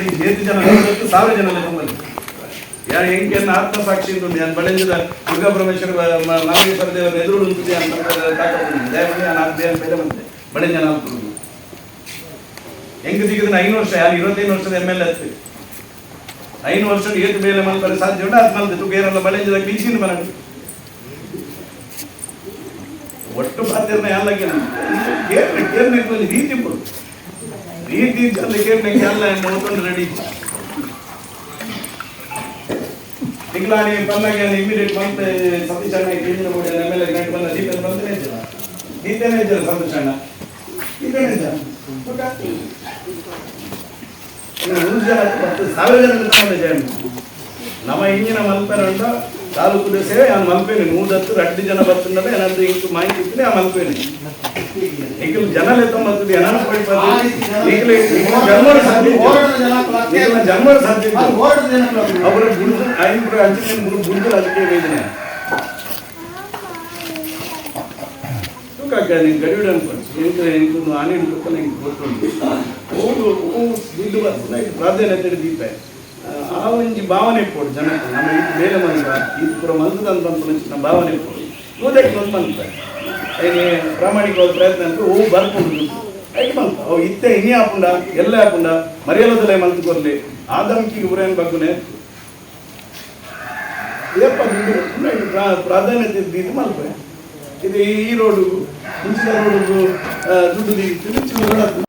Ready ಏಳು ಜನ ಸಾವಿರ ಜನ ನಮ್ಮಲ್ಲಿ ಯಾರು ಹೆಂಗೆನ್ನ ಆತ್ಮಸಾಕ್ಷಿ ಉಂಟು ನಾನು ಬಳೆಂಜದ ದುರ್ಗಾ ಪರಮೇಶ್ವರ ನಾಗೇಶ್ವರ ದೇವರ ಎದುರು ನಿಂತಿದೆ ಅಂತ ದೇವರಿಗೆ ನಾನು ಬೇರೆ ಬೇರೆ ಬಂದೆ ಹೆಂಗೆ ಸಿಗಿದ್ರೆ ಐದು ವರ್ಷ, ಯಾರು ಇರುವತ್ತೈದು ವರ್ಷದ ಎಂ ಎಲ್ ಎ ಹತ್ತಿ ಐದು ವರ್ಷ ಏತು ಮೇಲೆ ಮಲ್ತಾರೆ ಸಾಧ್ಯ ಉಂಟು ಅದು ಮಲ್ದು ಬೇರೆಲ್ಲ ಬಳೆಂಜದ ಬೀಸಿನ ಮನೆ ಒಟ್ಟು ಪಾತ್ರ ಎಲ್ಲ ಕೇರ್ನೆ ಕೇರ್ನೆ ರೀತಿ ಕೊಡು ರೀತಿ ಜನ ಕೇರ್ನೆ ಎಲ್ಲ ನೋಡ್ಕೊಂಡು ರೆಡಿ ತಿಂಗಳಾಣಿ ಬಂದಾಗ ಇಮಿಡಿಯೇಟ್ ಬಂತ ಸತೀಶ್ ಅಣ್ಣ ಕೇಂದ್ರ ಬೋರ್ಡ್ ಎಂ ಎಲ್ ಎ ಗಂಟು ಬಂದ ದೀಪನ್ ಬಂದನೇ ಇದ್ದಲ್ಲ ನೀತೇನೆ ಇದ್ದಲ್ಲ ಸತೀಶ್ ಅಣ್ಣ ನೀತೇನೆ ಇದ್ದ ನೂರು ಜನ ಹತ್ತು ಸಾವಿರ ಜನ ತಗೊಂಡೆ ಜಾಯಿನ್ ನಮ್ಮ ಇಂಜಿನ ಮಲ್ಪೇನ ಉಂಟ ತಾಲೂಕು ಸೇವೆ, ಆ ಮಲ್ಪೇನೆ. ನೂರತ್ತು ಹತ್ತು ಜನ ಬರ್ತಿದ್ದಾರೆ, ಏನಾದ್ರು ಇಂಟು ಮಾಹಿತಿ ಇತ್ತು ಆ ಮಲ್ಪೇನೆ. ಈಗ ಜನಲೆ ತೊಂಬತ್ತು ಏನಾರು ಪಡಿ ಈಗ ಜನ್ಮರ ಸಾಧ್ಯ ಜನ್ಮರ ಸಾಧ್ಯ ಅವರ ಬುಡ್ದು ಐದು ಅಂಚಿನ ಬುಡ್ದು ಅದಕ್ಕೆ ವೇದನೆ. ನೀನು ಅನ್ಕೊಂಡು. ಆನೆ ಹಿಡ್ಕೊಂಡು ನಿಂಗೆ ಗೊತ್ತುಂಟು ಹೋಗು ದುಡ್ಡು ಪ್ರಾಧಾನ್ಯತೆ ದೀಪ. ಆ ಒಂಜಿ ಭಾವನೆ ಕೊಡು ಜನ ನಮ್ಮ ಇದು ಬೇರೆ ಮನೆ ಇದು ಪೂರ ಮಲ್ತದ ಅಂತ ನಮ್ಮ ಭಾವನೆ ಕೊಡು. ಓದಕ್ಕೆ ಒಂದು ಮನ್ಪ ಏನೇ ಪ್ರಾಮಾಣಿಕವಾದ ಪ್ರಯತ್ನ ಅಂತ ಹೋಗಿ ಬರ್ಕೊಂಡು ಐದು ಬಂತು. ಅವು ಇತ್ತೆ ಇನ್ನೇ ಹಾಕೊಂಡ ಎಲ್ಲ ಹಾಕೊಂಡ ಮರೆಯಲ್ಲದಲ್ಲೇ ಮಲ್ತು ಕೊರ್ಲಿ. ಆದಂಕಿಗೆ ಊರೇನು ಬಗ್ಗುನೆ? ಏಪ್ಪ ಇದು ಪ್ರಾಧಾನ್ಯತೆ ಇದ್ದಿದ್ದು ಮಲ್ಪೆ ಇದು ಈ ರೋಡು ಮುಂಚಿನ ರೋಡು ದುಡ್ಡು ದಿ- ತಿರುಚಿ ರೋಡ್ ಅದು